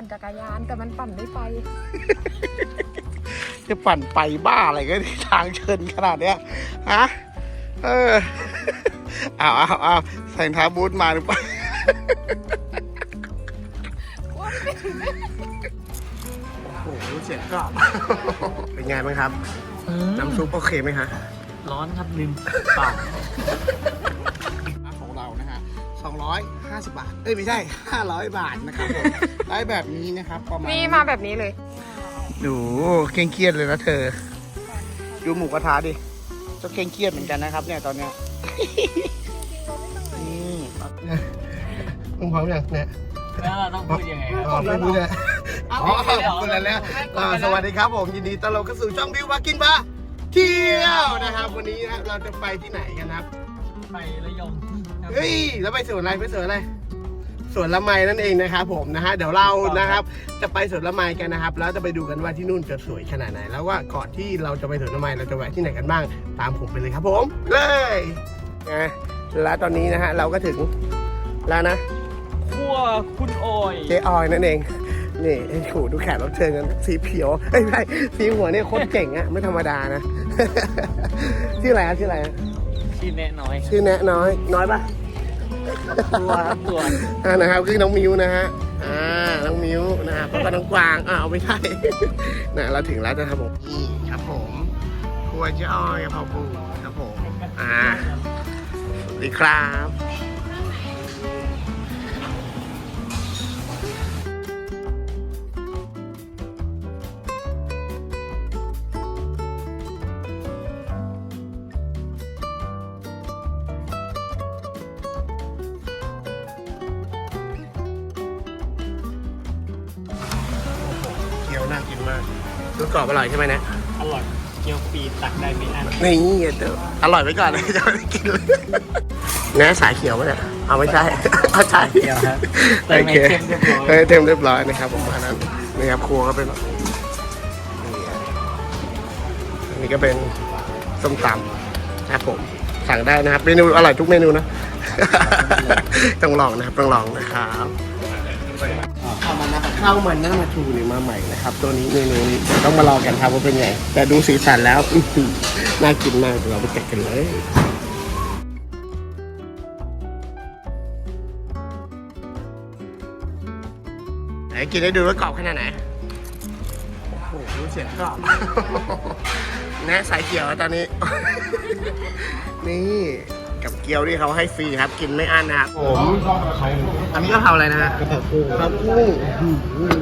ปั่นจักรยานแต่มันปั่นไม่ไป จะปั่นไปบ้าอะไรก็ที่ทางเชิญขนาดเนี้ยฮะเออเอาเอาเอาใส่รองเท้าบูทมาหรือเปล่าโอ้โหเสียงกรอบเป็นไงบ้างครับ น้ำซุปโอเคไหมฮะ ร้อนครับลืมเปล่าของเรานะฮะ250 บาท เอ้ย ไม่ใช่ 500 บาทนะครับผม ได้แบบนี้นะครับประมาณนี่มาแบบนี้เลย ดูเคร่งเครียดเลยนะเธอ ดูหมูกระทะดิก็เคร่งเครียดเหมือนกันนะครับ เนี่ยตอนเนี้ยนี่มึงพร้อมยังเนี่ยแล้วเราต้องพูดยังไงครับ อ๋อไม่รู้เลยอ๋อไม่ได้เหรอคนละแล้วไม่อ่าไม่ได้สวัสดีครับผมยินดีต้อนรับเข้าสู่ช่องบิวมากินปะเที่ยวนะครับ วันนี้นะเราจะไปที่ไหนกันนะครับไประยองครับเฮ้ยแล้วไปสวนอะไรไปสวนอะไร สวนละไมนั่นเองนะครับผมนะฮะเดี๋ยวเรานะครับ จะไปสวนละไมกันนะครับ แล้วจะไปดูกันว่าที่นู่นจะสวยขนาดไหน แล้วว่าก่อนที่เราจะไปสวนละไมเราจะแวะที่ไหนกันบ้าง ตามผมไปเลยครับผม เลยนะแล้วตอนนี้นะฮะเราก็ถึงแล้วนะคั่วคุณโอยเจออยนั่นเองนี่ไอ้ขู่ดูแขกรับเชิญกันสีเขียวเอ้ยไม่ใช่สีหัวเนี่ยโคตรเก่งอะไม่ธรรมดานะชื่ออะไรอะชื่ออะไรอะชื่อแน่น้อย ชื่อแนะน้อยน้อยปะ ตัวครับตัวอ่านะครับคือน้องมิวนะฮะอ่าน้องมิวนะครับแล้วก็น้องกวางอ่าเอาไม่ใช่นะเราถึงแล้วนะครับผมนี่ครับผมครัวเจ้าอ้อยกะเพราปูครับผมอ่าสวัสดีครับ รสกรอบอร่อยใช่ไหมเนี่ยอร่อยเกี๊ยวปีตักได้ไม่อั้นนี่เดี๋ยวอร่อยไปก่อนเลยจะไม่ได้กินเลยแนะสายเขียวปะเนี่ยเอาไม่ใช่เอาใช่เกี๊ยวครับโอเติมเคไอเทมเรียบร้อยเออเต็มเรียบร้อยนะครับผมอันนั้นนี่ครับครัวก็เป็นนี่อันนี้ก็เป็นส้มตำนะครับผมสั่งได้นะครับเมนูอร่อยทุกเมนูนะ ต้องลองนะครับต้องลองนะครับ ข้าวมันนะข้ามันหน้ามาทูเนี่ยมาใหม่นะครับ ตัวนี้เมนูนี้เดี๋ยวต้องมาลองกันครับว่าเป็นไง แต่ดูสีสันแล้วน่ากินมากเดี๋ยวเราไปแกะกันเลยไหนกินได้ดูว่ากรอบขนาดไหนโอ้โหดูเสียงกรอบแนะสายเขียวตอนนี้ นี่ กับเกี๊ยวที่เขาให้ฟรีครับ กินไม่อั้นนะครับผมอันนี้ก็เผาอะไรนะฮะกะเพรากุ้งกะเพรากุ้งอื้อหือ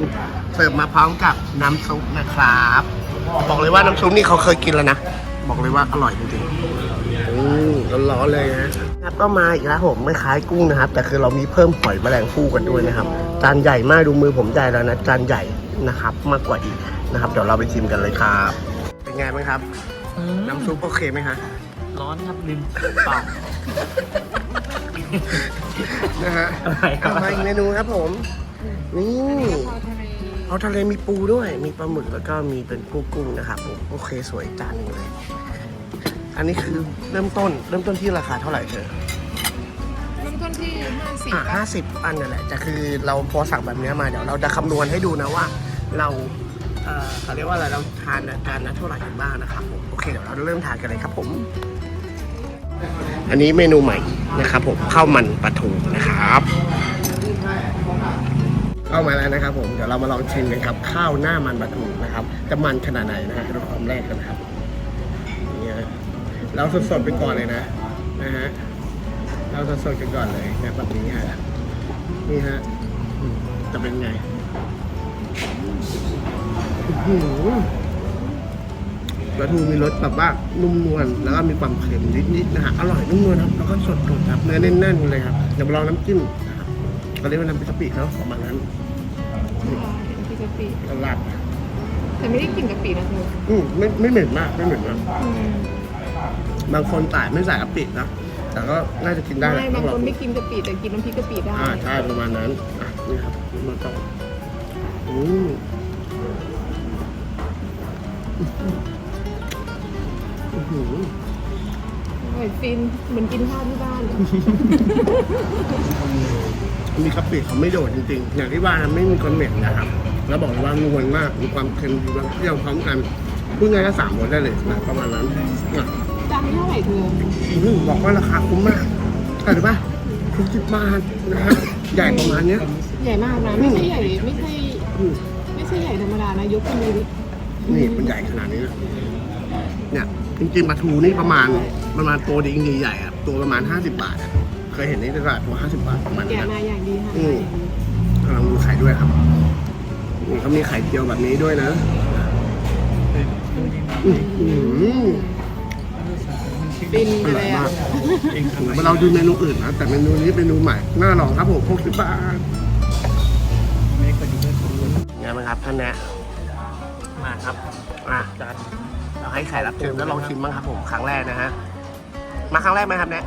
เสิร์ฟมาพร้อมกับน้ำซุปนะครับ บอกเลยว่าน้ำซุปนี่เขาเคยกินแล้วนะ บอกเลยว่าอร่อยจริงๆอืมร้อนๆเลยนะครับก็มาอีกแล้วผมไม่คล้ายกุ้งนะครับ แต่คือเรามีเพิ่มหอยแมลงภู่กันด้วยนะครับ จานใหญ่มากดูมือผมใหญ่แล้วนะจานใหญ่นะครับ มากกว่าอีกนะครับ เดี๋ยวเราไปชิมกันเลยครับ เป็นไงบ้างครับอืมน้ำซุปโอเคไหมฮะ ร้อนครับลืมเปล่านะฮะอะไรครับเอามาอีกเมนูครับผม นี่เอาทะเลมีปูด้วย มีปลาหมึกแล้วก็มีเป็นกุ้งกุ้งนะครับผมโอเคสวยจานหนึงเลย อันนี้คือเริ่มต้น เริ่มต้นที่ราคาเท่าไหร่เธอ เริ่มต้นที่ห้าสิบอ่าห้าสิบอันนั่นแหละแต่คือเราพอสั่งแบบเนี้ยมาเดี๋ยวเราจะคำนวณให้ดูนะว่า เราเอ่อเขาเรียกว่าอะไรเราทานจานละเท่าไหร่กันบ้างนะครับผมโอเคเดี๋ยวเราเริ่มทานกันเลยครับผม อันนี้เมนูใหม่นะครับผมข้าวมันปลาทูนะครับเข้ามาแล้วนะครับผมเดี๋ยวเรามาลองชิมกันครับข้าวหน้ามันปลาทูนะครับ จะมันขนาดไหนนะฮะเราคำแรกกันนะครับนี่ฮะเราสดๆไปก่อนเลยนะนะฮะเราสดๆกันก่อนเลยนะแบบนี้ฮะนี่ฮะจะเป็นไง ปลาทูมีรสแบบว่านุ่มนวลแล้วก็มีความเค็มนิดๆนะฮะอร่อยนุ่มนวลครับแล้วก็สดสดครับเนื้อแน่นๆเลยครับเดี๋ยวมาลองน้ำจิ้มนะครับเขาเรียกว่าน้ำพริกกะปิเนาะประมาณนั้นพี่กะปิตลาดแต่ไม่ได้กลินกะปินะเธออืมไม่ไม่เหม็นมากไม่เหม็นมากอืมบางคนต่ายไม่ใส่กะปินะแต่ก็น่าจะกินได้แหไม่ละบางต้อคนลอไม่กินกะปิแต่กินน้ำพริกกะปิได้อ่าใช่ประมาณนั้นอะนี่ครับมาต่ออืมอื้อ หืออร่อยฟินเหมือนกินข้าวที่บ้านอมีกะปิเขาไม่โดดจริงๆ อย่างที่ว่านะไม่มีคอนเนตนะครับ แล้วบอกเลยว่านวลมากมีความเค็มมีความเปรี้ยวพร้อมกันพูดง่ายก็สามรสได้เลยนะประมาณนั้นอะจานนี้เท่าไหร่เธออืมบอกว่าราคาคุ้มมากใช่หรือปะคุ้มสิบบาทนะครับใหญ่ประมาณเนี้ย ใหญ่มากนะไม่ใช่ใหญ่ไม่ใช่อืมไม่ใช่ใหญ่ธรรมดานะยกขึ้นดูดินี่มันใหญ่ขนาดนี้นะเนี่ย จริงๆปลาทูนี่ประมาณประมาณตัวดิ้งใหญ่ๆอะตัวประมาณห้าสิบบาทอะเคยเห็นในตลาดตัวห้าสิบบาทประมาณแกะนี้มานะอย่างดีค่ะอืมกำลังดูไข่ด้วยครับนี่เขามีไข่เจียวแบบนี้ด้วยนะอื้อหือฟินไปเลยอะเองทำไมเราดูเมนูอื่นนะแต่เมนูนี้เมนูใหม่น่าลองครับผม60บาทไม่เคยดูเพื่อนผมเลยไงบ้างครับท่านแนะมาครับ อะ จานเรา ให้ใครรับเชิญแล้วลองชิมบ้างครับผมครั้งแรกนะฮะมาครั้งแรกไหมครับแนะ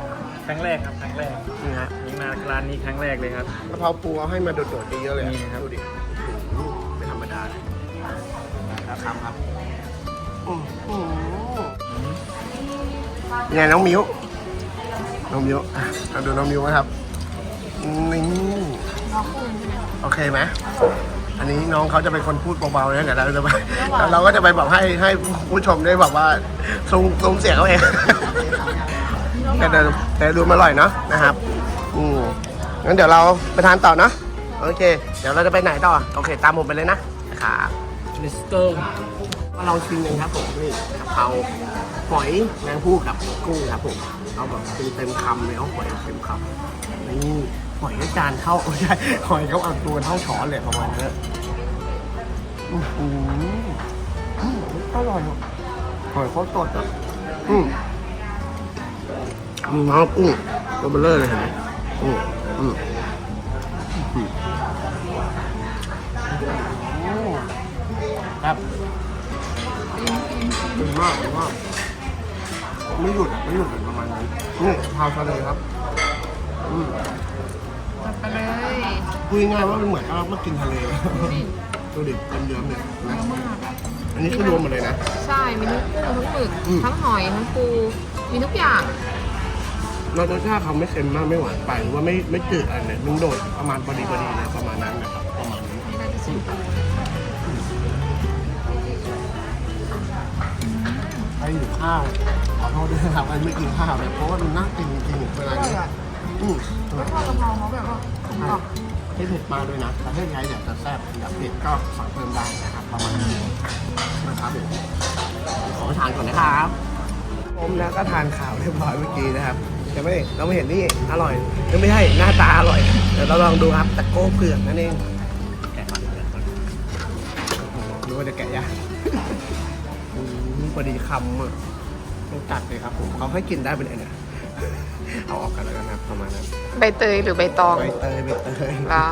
ครั้งแรกครับครั้งแรกนี่ฮะนี่มาร้านนี้ครั้งแรกเลยครับกะเพราปูเอาให้มาโดดๆดีเยอะเลยอะนี่ครับดูดิโอ้โหไม่ธรรมดาเลยครับครับครับอื้อหือไงน้องมิ้วน้องมิ้วอะมาดูน้องมิ้วนะครับนี่โอเคไหม อันนี้น้องเขาจะเป็นคนพูดเบาๆนะเดี๋ยวเราจะไปเราก็จะไปบอกให้ให้ผู้ชมได้บอกว่าทรงทรงเสียงเขาเองแต่แต่ดูมาอร่อยเนาะนะครับอืมงั้นเดี๋ยวเราไปทานต่อนะโอเค เดี๋ยวเราจะไปไหนต่อโอเค ตามผมไปเลยนะครับ Let's go มาลองชิมกันครับผมนี่กะเพราหอยแมงผู้กับกุ้งครับผมเอาแบบเต็มเต็มคำเลยเอาหอยเต็มคำนี่ หอยจานเท่าไม่ใช่หอยเขาเอาตัวเท่าช้อนเลยประมาณนี้อื้อหือร่อยหอยเขาสดอะอืมมีน้ำกุ้งตัวเบลเลอร์เลยเห็นไหมอืมอืมอืมโอ้ครับดีมากดีมากไม่หยุดไม่หยุดประมาณนี้นี่พาวทะเลครับ อืม ไปเลยพูดง่ายๆว่ามันเหมือนกับเรามากินทะเลนี่ดูดิเยิ้มๆเนี่ยนะมากอันนี้คือรวมหมดเลยนะ ใช่ มีทั้งกุ้งทั้งหมึก อืม ทั้งหอย ทั้งปู มีทุกอย่าง เรารสชาติเขาไม่เค็มมากไม่หวานไปหรือว่าไม่ไม่จืดอะไรเลยมันโดดประมาณพอดีพอดีเลยประมาณนั้นนะครับประมาณนี้นี่น่าจะสุดใครหิวข้าวขอโทษด้วยนะครับใครไม่กินข้าวเนี่ยเพราะว่ามันน่ากินจริงๆเวลานี้ อืมทอดกะเพราเขาแบบว่าผมบอกให้เผ็ดมาด้วยนะประเทศไทยอยากจะแซ่บอยากเผ็ดก็สั่งเพิ่มได้นะครับประมาณนี้นะครับผมขอทานก่อนนะครับผมนะก็ทานข่าวเรียบร้อยเมื่อกี้นะครับยังไม่เราไม่เห็นนี่อร่อยยังไม่ใช่หน้าตาอร่อยเดี๋ยวเราลองดูครับตะโก้เผือกนั่นเองแกะก่อนแกะก่อนรู้ว่าจะแกะยากอืมพอดีคำอะต้องตัดเลยครับผมเขาให้กินได้เป็นไงเนี่ย เอาออกกันแล้วกันนะครับประมาณนั้นใบเตยหรือใบตองใบเตยใบเตยเหรอ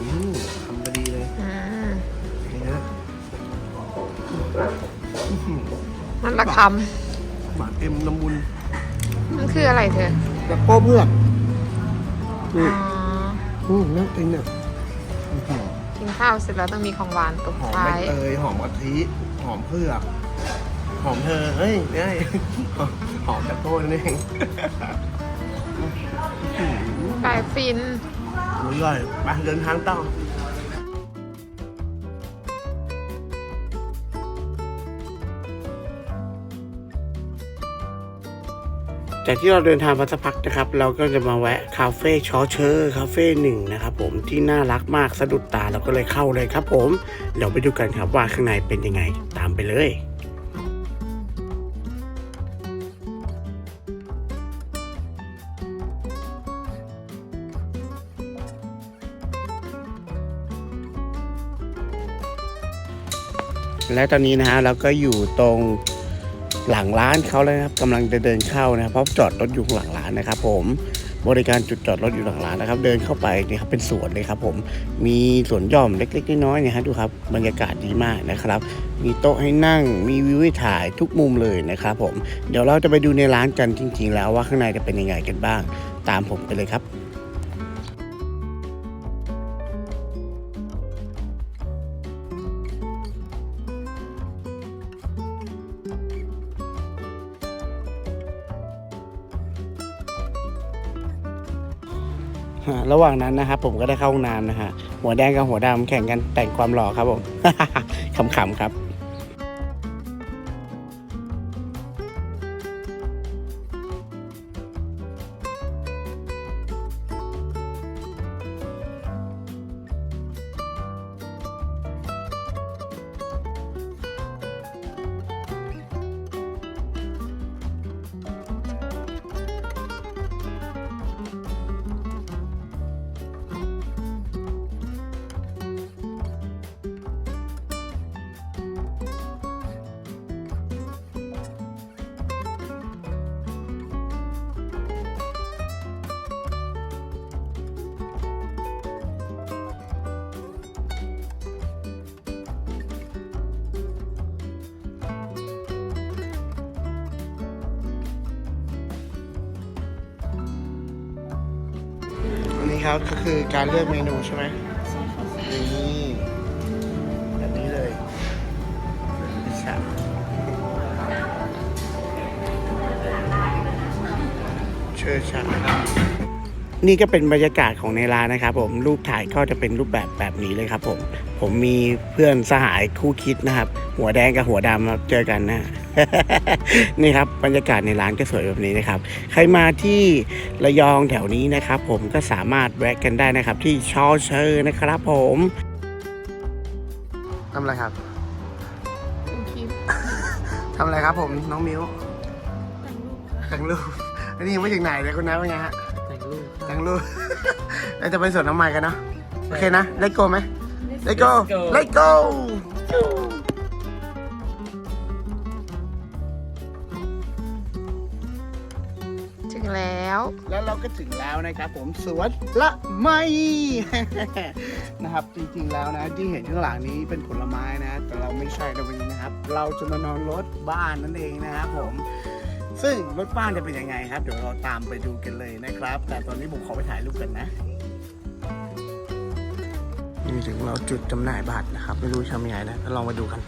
อืมทำพอดีเลยอืมนี่นะอื้อหือนั่นละคหวานเต็มละมุนำมันคืออะไรเธอแล้วก็เพือกอ๋อือมอืมน่ากินเนี่ยอื้อหือกินข้าวเสร็จแล้วต้องมีของหวานตบหอมท้าใบยเตยหอมกะทิหอมเพือกหอมเธอเฮ้ยเนี่ยหอมแบบโต้นั่นเองอื้ อหือปลายฟินอร่อยไปเดินทางต่อจากที่เราเดินทางมาสักพักนะครับ เราก็จะมาแวะคาเฟ่ชอเชอร์คาเฟ่หนึ่งนะครับผมที่น่ารักมากสะดุดตาเราก็เลยเข้าเลยครับผม เดี๋ยวไปดูกันครับว่าข้างในเป็นยังไงตามไปเลย และตอนนี้นะฮะเราก็อยู่ตรงหลังร้านเขาเลยนะครับกำลังจะเดินเข้านะครับเพราะจอดรถอยู่หลังร้านนะครับ ผมบริการจุดจอดรถอยู่หลังร้านนะครับ เดินเข้าไปนี่ครับเป็นสวนเลยครับ ผมมีสวนหย่อมเล็กๆน้อยๆเนี่ยฮะดูครับบรรยากาศดีมากนะครับ มีโต๊ะให้นั่งมีวิวให้ถ่ายทุกมุมเลยนะครับ ผมเดี๋ยวเราจะไปดูในร้านกันจริง ๆ แล้วว่าข้างในจะเป็นยังไงกันบ้าง ตามผมไปเลยครับ ระหว่างนั้นนะครับผมก็ได้เข้าห้องน้ำนะฮะหัวแดงกับหัวดำแข่งกันแต่งความหล่อครับผมขำๆครับ ครับก็คือการเลือกเมนูใช่ไหมนี่แบบนี้เลยพิซซ่าเชิญชานี่ก็เป็นบรรยากาศของในร้านนะครับผมรูปถ่ายก็จะเป็นรูปแบบแบบนี้เลยครับผม ผมมีเพื่อนสหายคู่คิดนะครับ หัวแดงกับหัวดำครับเจอกันนะ นี่ครับบรรยากาศในร้านก็สวยแบบนี้นะครับ ใครมาที่ระยองแถวนี้นะครับ ผมก็สามารถแวะกันได้นะครับ ที่ชอเชอร์นะครับผมทำอะไรครับเป็นคลิปทำอะไรครับ ผมน้องมิวแต่งรูปอันนี้ยังไม่ถึงไหนเลยคุณน้าเป็นไงฮะแต่งรูปแต่งรูปเราจะไปสวนน้ำใหม่กันเนาะโอเคนะเลโก้ไหมเลโก้ Let's go เลโก้ แล้ว แล้วเราก็ถึงแล้วนะครับผมสวนละไม นะครับจริงๆแล้วนะที่เห็นข้างหลังนี้เป็นผลไม้นะแต่เราไม่ใช่ในวันนี้นะครับ เราจะมานอนรถบ้านนั่นเองนะครับผม ซึ่งรถบ้านจะเป็นยังไงครับ เดี๋ยวเราตามไปดูกันเลยนะครับ แต่ตอนนี้ผมขอไปถ่ายรูปกันนะนี่ถึงเราจุดจำหน่ายบัตรนะครับ ไม่รู้ทำยังไงนะก็ลองมาดูกัน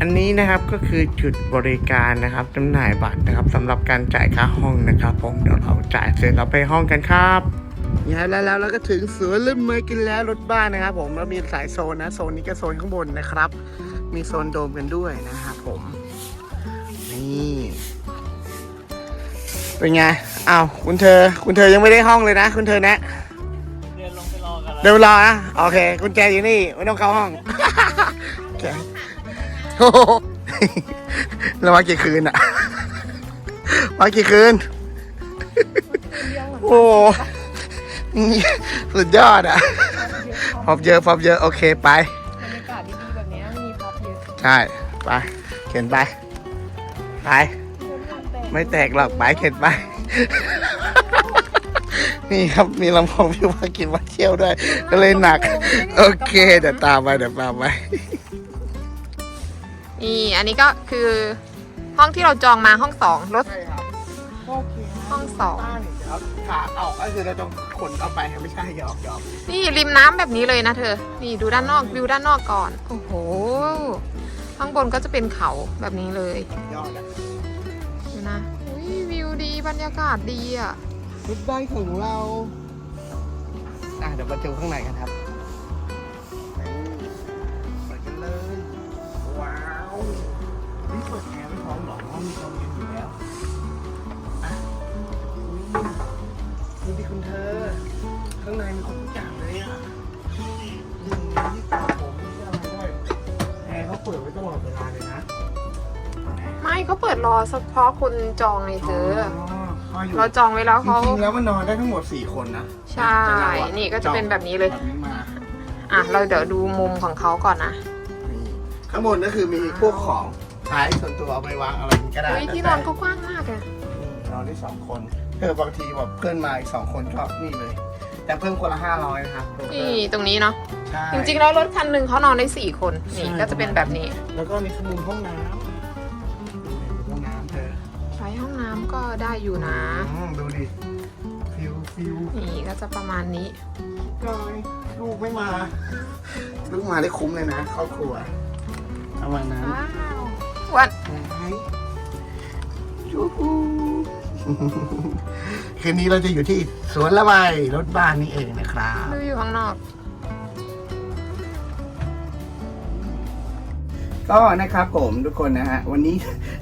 อันนี้นะครับก็คือจุดบริการนะครับจำหน่ายบัตรนะครับสำหรับการจ่ายค่าห้องนะครับ ผมเดี๋ยวเราจ่ายเสร็จเราไปห้องกันครับย้ายแล้วแล้วเราก็ถึงสวนเริ่มเมยกันแล้วรถบ้านนะครับ ผมแล้วมีสายโซนนะโซนนี้ก็โซนข้างบนนะครับ มีโซนโดมกันด้วยนะครับผมนี่เป็นไงอ้าวคุณเธอ คุณเธอยังไม่ได้ห้องเลยนะ คุณเธอนะเดินลงไปรอกันแล้วเดี๋ยวรอนะโอเคกุญแจอยู่นี่ไม่ต้องเข้าห้องโอเค โอ้โหเรามากี่คืนอะมากี่คืน โอ้โหสุดยอดอะพอบเยอะพอบเยอะโอเคไปบรรยากาศดีๆแบบนี้มีพ็อปเยอะใช่ไปเข็นไปไปไม่แตกหรอกไปเข็นไปนี่ครับมีลำโพงพี่ว่ากินว่าเที่ยวด้วย ก็เลยหนัก โอเค เดี๋ยวตามไปเดี๋ยวตามไป นี่อันนี้ก็คือห้องที่เราจองมาห้องสองรถ ใช่ครับโอเคห้องสอง บ้านเนี่ยเดี๋ยวขาออกก็คือเราต้องขนเอาไปไม่ใช่หยอกหยอกนี่ริมน้ำแบบนี้เลยนะเธอ นี่ดูด้านนอกวิวด้านนอกก่อน โอ้โห ข้างบนก็จะเป็นเขาแบบนี้เลยยอดอะดูนะอุ้ยวิวดีบรรยากาศดีอะรถบ้านของเราอะเดี๋ยวมาดูข้างในกันครับ ปิดแอร์ไม่พร้อมหรอห้องมีความเย็นอยู่แล้วอะนี่ดิคุณเธอ ข้างในมีครบทุกอย่างเลยอะนี่ที่ตัดผมที่อะไรด้วยแอร์เขาเปิดไว้ตลอดเวลาเลยนะไม่เขาเปิดรอเฉพาะคนจองไงเธอ เขาอยู่เราจองไว้แล้วจเขาริงๆแล้วมันนอนได้ทั้งหมด4คนนะใช่ แต่เราอะนี่ก็จะเป็นแบบนี้เลย แบบนี้มา อะ เราเดี๋ยวดูมุมของเขาก่อนนะนี่ข้างบนก็คือมีพวกของ ใช้ส่วนตัวเอาไปวางอะไรก็ได้เฮ้ยที่นอนเขากว้างมากอะนี่นอนได้สองคนเพื่อบางทีแบบเพื่อนมาอีกสองคนก็นี่เลย แต่เพิ่มคนละห้าร้อยนะครับนี่ตรงนี้เนาะใช่จริงๆแล้วรถคันหนึ่งเขานอนได้สี่คนนี่ก็จะเป็นแบบนี้แล้วก็มีมุมห้องน้ำห้องน้ำเธอใช้ห้องน้ำก็ได้อยู่นะ อืมดูดิฟิวฟิวนี่ก็จะประมาณนี้กอยลูกไม่มา ลูกมาได้คุ้มเลยนะครอบครัวประมาณนั้น ว้าว วันไหนจูฮูคืนนี้เราจะอยู่ที่สวนละไมรถบ้านนี่เองนะครับดูอยู่ข้างนอก ก็นะครับผมทุกคนนะฮะ วันนี้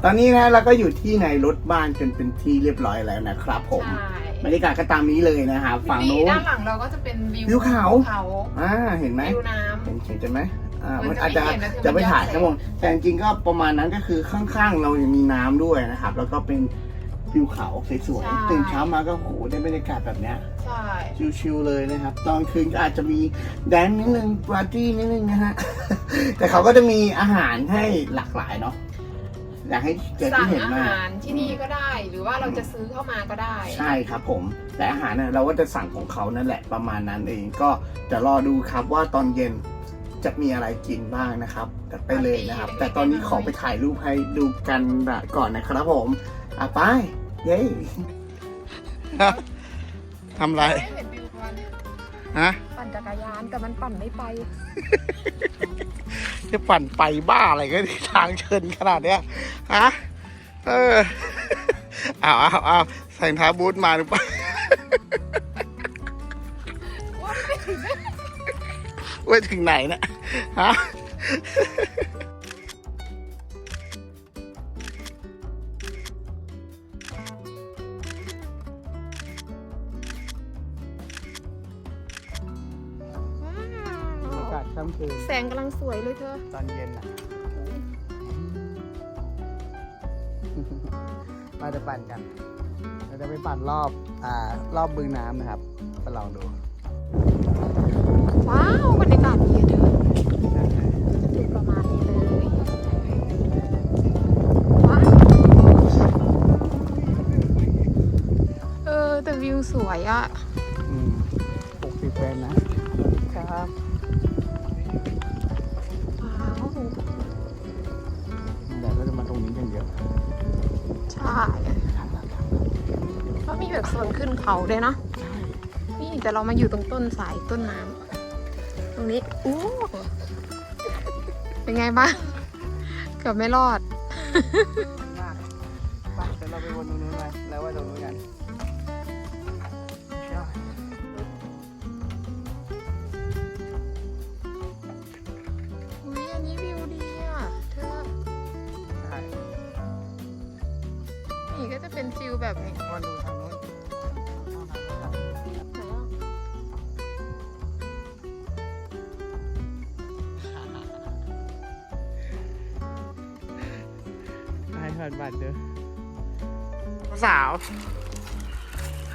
ตอนนี้นะเราก็อยู่ที่ในรถบ้านจนเป็นที่เรียบร้อยแล้วนะครับ ผมใช่ บรรยากาศก็ตามนี้เลยนะครับฝั่งนี่โน้นด้านหลังเราก็จะเป็นวิววิวเขาเขาอ่าเห็นไหมวิวน้เห็นเห็นใช่ไหม อ่ามัมันนอาจจะจะไม่เห็นนะคือจะไม่มันถ่ายย้อนแสงทั้งหมดแต่จริงๆก็ประมาณนั้นก็คือข้างๆ เรายังมีน้ำด้วยนะครับ แล้วก็เป็นวิวเขาสวยๆตื่นเช้ามาก็โหได้บรรยากาศแบบเนี้ยำใช่ ชิลๆเลยนะครับ ตอนคืนก็อาจจะมีแดนซ์นิดนึงปาร์ตี้นิดนึงนะฮะ แต่เขาก็จะมีอาหารให้หลากหลายเนาะอยากให้เจอสั่ที่งเห็นอามากหารที่นี่ก็ได้ หรือว่าเราจะซื้อเข้ามาก็ได้ ใช่ครับผม แต่อาหารเนี่ยเราก็จะสั่งของเขานั่นแหละประมาณนั้นเองก็จะรอดูครับว่าตอนเย็น จะมีอะไรกินบ้างนะครับจัดไปเลยนะครับ แต่ตอนนี้ขอไปถ่ายรูปให้ดูกันก่อนนะครับผมอะไปเย้ทำไรไม่เห็นวิววันฮะปั่นจักรยานแต่มันปั่นไม่ไป จะปั่นไปบ้าอะไรก็ที่ทางเชิญขนาดเนี้ยฮะเออเอาเอาเอาใส่รองเท้าบูทมาหรือเปล่า ว่าถึงไหนเนะฮะอากาศค่ำคืนแสงกำลังสวยเลยเธอ ตอนเย็นอะเราจะปั่นกัน เราจะไปปั่นรอบ อ่า รอบบึงน้ำนะครับ ไปลองดู ว้าวบรรยากาศดีอะเธอจะเป็นประมาณนี้เลยว้าวเออแต่วิวสวยอะอืมหกสิบเฟรมนะครับว้าวแต่ก็จะมาตรงนี้กันเยอะใช่แล้วมีแบบโซนขึ้นเขาด้วยนะนี่แต่เรามาอยู่ตรงต้นสายต้นน้ำ ตรงนี้อู้เป็นไงบ้าง เกือบไม่รอด มากไปเดี๋ยวเราไปวนตรงนู้นไปแล้วว่าตรงนู้นกันใช่อุ้ยอันนี้วิวดีอะเธอใช่นี่ก็จะเป็นฟิลแบบนี้วนดู สาว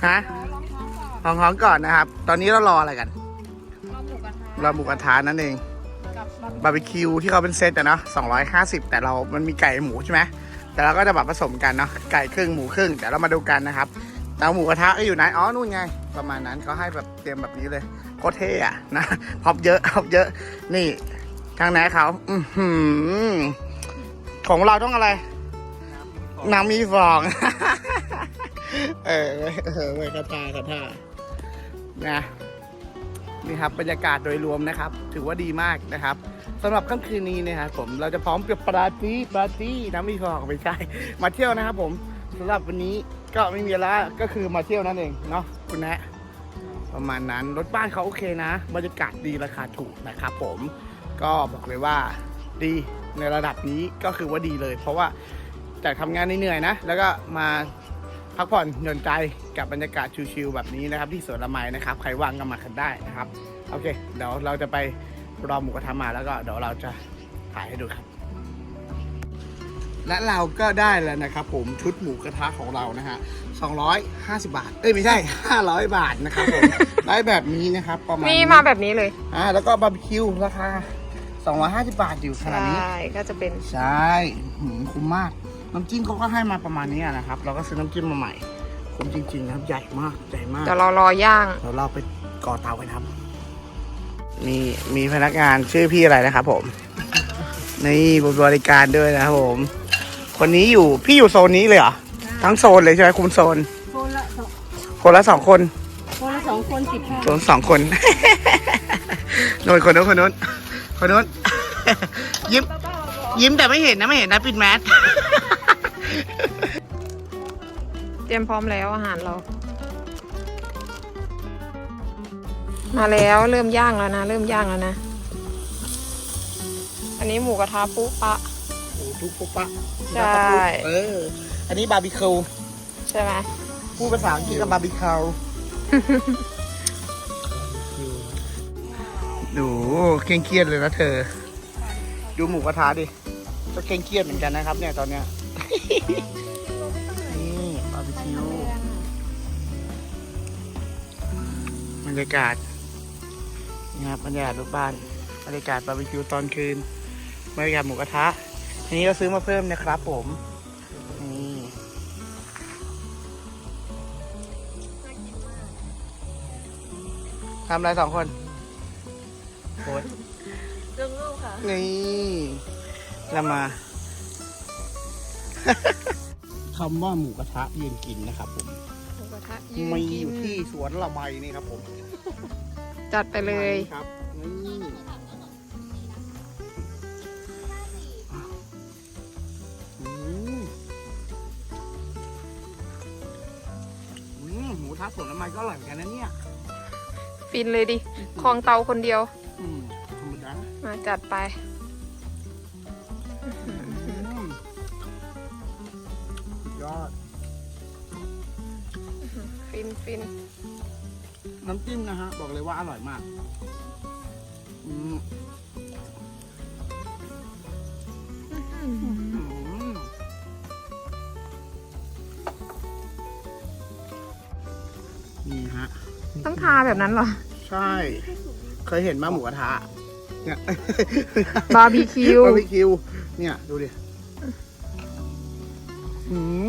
ฮะลองท้องก่อนนะครับ ตอนนี้เรารออะไรกันเราหมูกระทะเราหมูกระทะนั่นเองกับบาร์บีคิวที่เขาเป็นเซตอะเนาะ250แต่เรามันมีไก่หมูใช่ไหม แต่เราก็จะแบบผสมกันเนาะ ไก่ครึ่งหมูครึ่ง เดี๋ยวเรามาดูกันนะครับแต่หมูกระทะก็อยู่ไหน อ๋อ นู่นไง ประมาณนั้นเขาให้แบบเตรียมแบบนี้เลย โคตรเท่อะนะพอบเยอะพอบเยอะ นี่ทางไหนเขา อือหือของเราต้องอะไร น้ำมีฟอง เออเออเว้ยกระทากระทานะนี่ครับบรรยากาศโดยรวมนะครับ ถือว่าดีมากนะครับสำหรับค่ำคืนนี้นะครับผมเราจะพร้อมกับปาร์ตี้ปาร์ตี้น้ำมีฟอไม่ใช่มาเที่ยวนะครับ ผมสำหรับวันนี้ก็ไม่มีอะไรก็คือมาเที่ยวนั่นเองเนาะคุณแนะประมาณนั้นรถบ้านเขาโอเคนะ บรรยากาศดีราคาถูกนะครับผมก็บอกเลยว่าดีในระดับนี้ก็คือว่าดีเลย เพราะว่าจากทำงานเหนื่อยๆนะ แล้วก็มา พักผ่อนหย่อนใจกับบรรยากาศชิลๆแบบนี้นะครับ ที่สวนละไมนะครับ ใครว่างก็มากันได้นะครับ โอเค เดี๋ยวเราจะไปรอหมูกระทะมาแล้วก็เดี๋ยวเราจะถ่ายให้ดูครับ และเราก็ได้แล้วนะครับ ผมชุดหมูกระทะของเรานะฮะ250 บาท เอ้ยไม่ใช่ 500 บาทนะครับผม ได้แบบนี้นะครับประมาณนี่มาแบบนี้เลยอ่าแล้วก็บาร์บีคิวราคา250 บาทอยู่ขนาดนี้ ใช่ก็จะเป็น ใช่หืมคุ้มมาก น้ำจิ้มเขาก็ให้มาประมาณนี้นะครับ เราก็ซื้อน้ำจิ้มมาใหม่คุ้มจริงๆนะครับใหญ่มากใหญ่มากเดี๋ยวเรารอย่างเดี๋ยวเราไปก่อเตากันครับมีมีพนักงานชื่อพี่อะไรนะครับ ผมนี่บริการด้วยนะครับผม คนนี้อยู่พี่อยู่โซนนี้เลยเหรอทั้งโซนเลยใช่ไหมคุมโซน คนละสองคนละสองคนคนละสองคนสิบห้าโซนสองคนโน่นคนโน้นคนโน้นคนโน้นยิ้มยิ้มแต่ไม่เห็นนะไม่เห็นนะปิดแมส เตรียมพร้อมแล้วอาหารเรา มาแล้วเริ่มย่างแล้วนะ เริ่มย่างแล้วนะ อันนี้หมูกระทะปุ๊ปะโอ้ทุกปุ๊บปะใช่ เออ อันนี้บาร์บีคิวใช่ไหมพูดภาษาอังกฤษกับบาร์บีคิวดูเคร่งเครียดเลยนะเธอ ดูหมูกระทะดิ ก็เคร่งเครียดเหมือนกันนะครับ เนี่ยตอนเนี้ย บรรยากาศนี่ครับบรรยากาศรูปบ้านบรรยากาศบาร์บีคิวตอนคืนบรรยากาศหมูกระทะอันนี้ก็ซื้อมาเพิ่มนะครับผมนี่ทำอะไรสองคนโค้ดเรื่องลูกค่ะ นี่เรามา คำว่าหมูกระทะยืนกินนะครับผม หมูกระทะยืนมีกิอนยู่ที่สวนละไมนี่ครับผมจัดไปเลย ครับนี่อืมอืมหมูทะสวนละไมก็อร่อยเหมือนกันนะเนี่ยฟินเลยดิคลองเตาคนเดียวอืมธรรมดามาจัดไป ฟินฟินน้ำจิ้มนะฮะ บอกเลยว่าอร่อยมากอืมอืมนี่ฮะ ต้องทาแบบนั้นเหรอ ใช่ เคยเห็นมาหมูกระทะเนี่ย บาร์บีคิว บาร์บีคิว เนี่ย ดูดิ อืม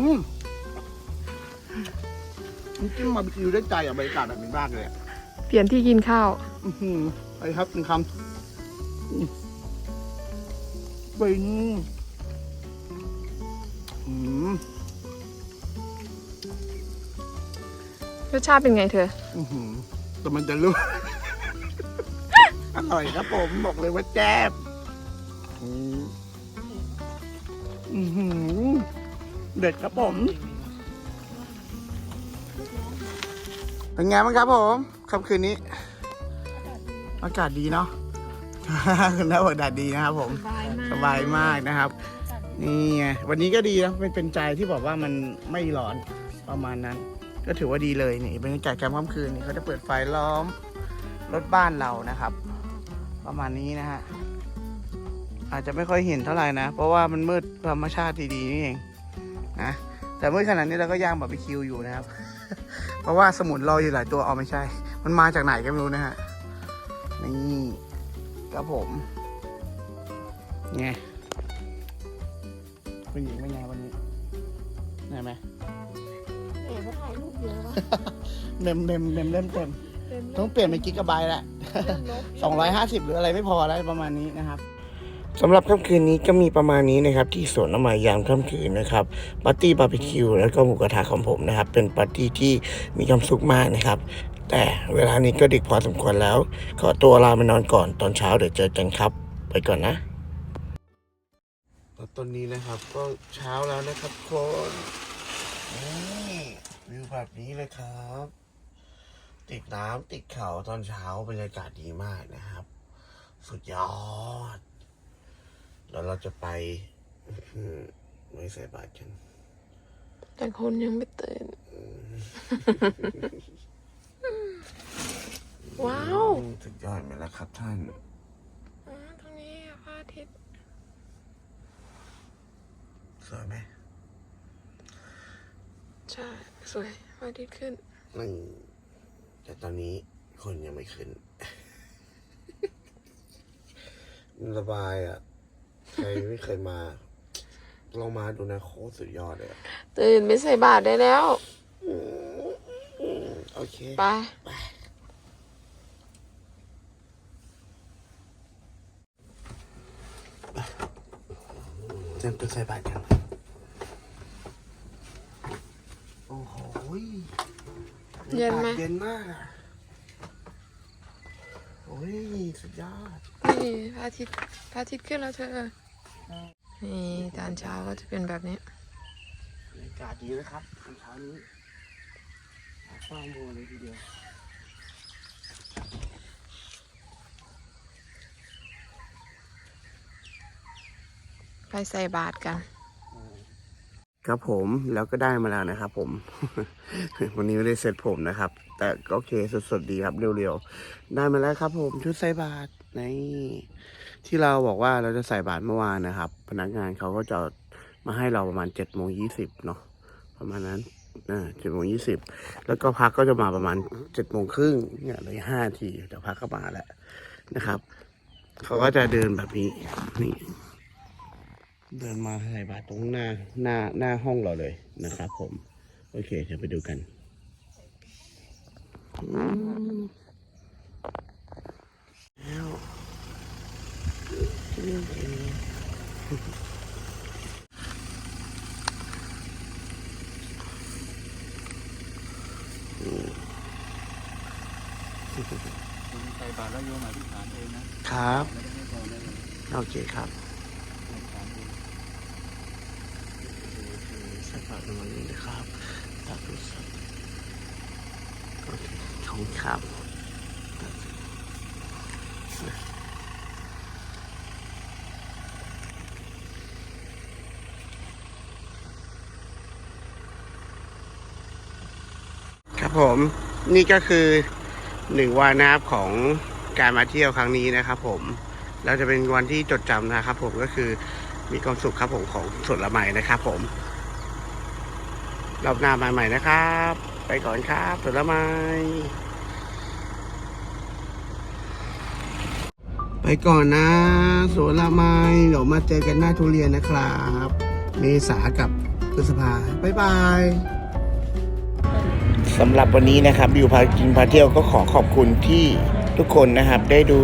น้ำจิ้มบาร์บีคิวได้ใจอะบรรยากาศแบบนี้มากเลยอะเปลี่ยนที่กินข้าว อื้อหือไปครับหนึ่งคำอืมเป็นอืมรสชาติเป็นไงเธอ อื้อหือแต่มันจะรู้ อร่อยครับผมบอกเลยว่าแจ๊บอืมอื้อหือเด็ดครับผม เป็นไงบ้างครับผมค่ำคืนนี้ อากาศดีเนาะคุณน้าบอกอากาศดีนะครับผม สบายมากนะครับ นี่ไงวันนี้ก็ดีนะเป็นเป็นใจที่บอกว่ามันไม่ร้อนประมาณนั้น ก็ถือว่าดีเลยนี่บรรยากาศกลางค่ำคืนนี่เขาจะเปิดไฟล้อมรถบ้านเรานะครับ ประมาณนี้นะฮะอาจจะไม่ค่อยเห็นเท่าไหร่นะ เพราะว่ามันมืดธรรมชาติดีๆนี่เองนะแต่มืดขนาดนี้เราก็ย่างบาร์บีคิวอยู่นะครับ เพราะว่าสมุนรออยู่หลายตัวเอาไม่ใช่ มันมาจากไหนก็ไม่รู้นะฮะ นี่ครับผมไงคุณหญิงเป็นไงวันนี้เหนื่อยไหมเอ๋เขาถ่ายรูปเยอะวะเมมเมมเมมเล่มเต็ม ต้องเปลี่ยนเป็นกิกะไบต์ละสองร้อยห้าสิบหรืออะไรไม่พอแล้วประมาณนี้นะครับ สำหรับค่ำคืนนี้ก็มีประมาณนี้นะครับ ที่สวนน้ำมายามค่ำคืนนะครับปาร์ตี้บาร์บีคิวแล้วก็หมูกระทะของผมนะครับ เป็นปาร์ตี้ที่มีความสุขมากนะครับ แต่เวลานี้ก็ดึกพอสมควรแล้ว ขอตัวลาไปนอนก่อนตอนเช้าเดี๋ยวเจอกันครับ ไปก่อนนะตอนนี้นะครับก็เช้าแล้วนะครับคนนี่วิวแบบนี้เลยครับ ติดน้ำติดเขาตอนเช้าบรรยากาศดีมากนะครับ สุดยอด แล้วเราจะไปอื้อหือไม่ใส่บาตรกัน แต่คนยังไม่ตื่น ว้าวสุดยอดไหมล่ะครับท่านอ๋อตรงนี้พระอาทิตย์สวยไหมใช่ สวยพระอาทิตย์ขึ้นนี่แต่ตอนนี้คนยังไม่ขึ้น ระบายอะ ใครไม่เคยมาลองมาดูนะโคตรสุดยอดเลยอะตื่นไปใส่บาตรได้แล้ว โอเค ไป เตรียมตัวใส่บาตรกันโอ้โหเย็นไหมอากาศเย็นมากอะโอ้ย สุดยอด นี่พระอาทิตย์พระอาทิตย์ขึ้นแล้วเธอ นี่ตอนเช้าก็จะเป็นแบบนี้นี่ากาศดีนะครับตอนเช้านี้ฟ้ามัวเลยทีเดียวไปใส่บาตรกัน ครับผมแล้วก็ได้มาแล้วนะครับผม วันนี้ไม่ได้เสร็จผมนะครับ แต่ก็โอเคสดๆดีครับเร็วๆ ได้มาแล้วครับผมชุดใส่บาตรใน ที่เราบอกว่าเราจะใส่บาตรเมื่อวานนะครับ พนักงานเขาก็จะมาให้เราประมาณเจ็ดโมงยี่สิบเนาะประมาณนั้นเจ็ดโมงยี่สิบแล้วก็พักก็จะมาประมาณเจ็ดโมงครึ่งเนี่ยเลยห้าทีเดี๋ยวพักก็มาแหละนะครับ เขาก็จะเดินแบบนี้นี่เดินมาใส่บาตรตรงหน้าหน้าหน้าห้องเราเลยนะครับ ผม โอเคเดี๋ยวไปดูกันอืมแล้วอืม คุณ ใส่บาตรแล้วโยมอธิษฐานเองนะครับ ไม่ได้ให้พรได้เลยโอเคครับอธิษฐานเองใส่บาตรในวันนี้นะครับสาธุสาธุโอเคขอบคุณครับ ครับผมนี่ก็คือหนึ่งวันนะครับของการมาเที่ยวครั้งนี้นะครับ ผมเราจะเป็นวันที่จดจำนะครับ ผมก็คือมีความสุขครับผมของสวนละไมนะครับ ผมรอบหน้ามาใหม่นะครับ ไปก่อนครับสวนละไมไปก่อนนะสวนละไมเดี๋ยวมาเจอกันหน้าทุเรียนนะครับ เมษากับพฤษภาบ๊ายบาย สำหรับวันนี้นะครับวิวพากินพาเที่ยวก็ขอขอบคุณที่ทุกคนนะครับ ได้ดู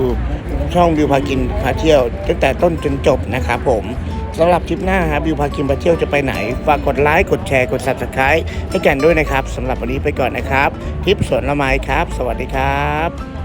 ช่องวิวพากินพาเที่ยว ตั้งแต่ต้นจนจบนะครับผมสำหรับทริปหน้าครับวิวพากินพาเที่ยวจะไปไหนฝากกดไลค์กดแชร์กด subscribe ให้กันด้วยนะครับสำหรับวันนี้ไปก่อนนะครับทริปสวนละไม้ครับ สวัสดีครับ